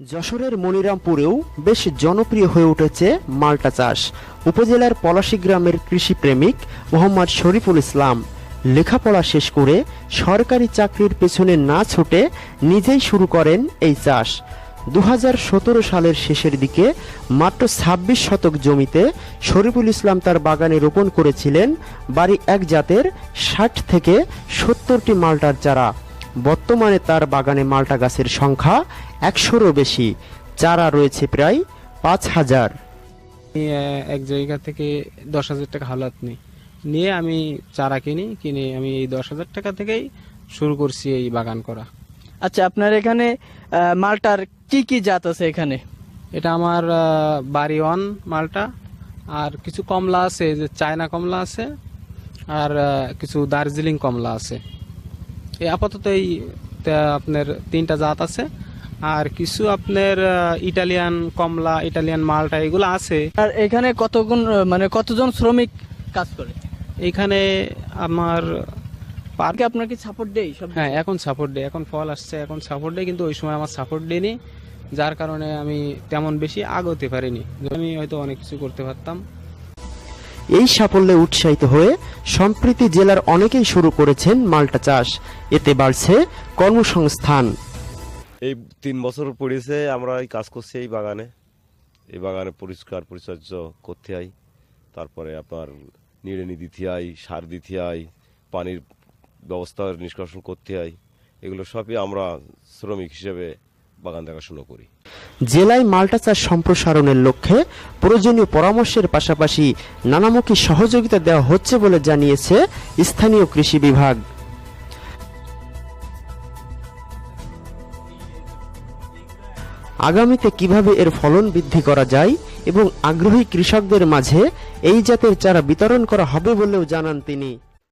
যশোরের মনিরামপুরেও বেশ জনপ্রিয় হয়ে উঠেছে মাল্টা চাষ। উপজেলার পলাশী গ্রামের কৃষিপ্রেমিক মোহাম্মদ শরীফুল ইসলাম। লেখাপড়া শেষ করে সরকারি চাকরির পেছনে না ছুটে নিজেই শুরু করেন এই চাষ। দু হাজার সতেরো সালের শেষের দিকে মাত্র ছাব্বিশ শতক জমিতে শরীফুল ইসলাম তার বাগানে রোপণ করেছিলেন বাড়ি এক জাতের ষাট থেকে সত্তরটি মাল্টার চারা। বর্তমানে তার বাগানে মাল্টা গাছের সংখ্যা একশোরও বেশি চারা রয়েছে প্রায় পাঁচ হাজার। এক জায়গা থেকে দশ হাজার টাকা হালাত নিই। নিয়ে আমি চারা কিনি কিনে আমি এই দশ হাজার টাকা থেকেই শুরু করছি এই বাগান করা। আচ্ছা আপনার এখানে মালটার কি কি জাত আছে এখানে? এটা আমার বাড়ি ওয়ান মালটা আর কিছু কমলা আছে যে চায়না কমলা আছে আর কিছু দার্জিলিং কমলা আছে। এই আপাতত এই আপনার তিনটা জাত আছে। আর কিছু আপনার ইটালিয়ান কমলা ইটালিয়ান মালটা এগুলো আছে। আর এখানে কতগুণ মানে কতজন শ্রমিক কাজ করে? এইখানে আমার পার্কে আপনার কি সাপোর্ট দেই সব। হ্যাঁ এখন সাপোর্ট দেয় এখন ফল আসছে এখন সাপোর্ট দেয় কিন্তু ওই সময় আমার সাপোর্ট দেয়নি। যার কারণে আমি তেমন বেশি আগতে পারিনি। আমি হয়তো অনেক কিছু করতে পারতাম। এই সাফল্যে উৎসাহিত হয়ে সম্প্রতি জেলার অনেকেই শুরু করেছেন মাল্টা চাষ। এতে বাড়ছে কর্মসংস্থান। এই তিন বছর পড়েছে আমরা এই কাজ করছি এই বাগানে। এই বাগানে পরিষ্কার পরিচর্যা করতে হয় তারপরে আপনার নিড়েনি দিতে হয় সার দিতে হয় পানির ব্যবস্থা নিষ্কাশন করতে হয় এগুলো সবই আমরা শ্রমিক হিসেবে বাগান দেখাশোনা করি। জেলায় মাল্টা চাষ সম্প্রসারণের লক্ষ্যে প্রয়োজনীয় পরামর্শের পাশাপাশি নানামুখী সহযোগিতা দেওয়া হচ্ছে বলে জানিয়েছে স্থানীয় কৃষি বিভাগ। আগামীতে কীভাবে এর ফলন বৃদ্ধি করা যায় এবং আগ্রহী কৃষকদের মাঝে এই জাতের চারা বিতরণ করা হবে বলেও জানান তিনি।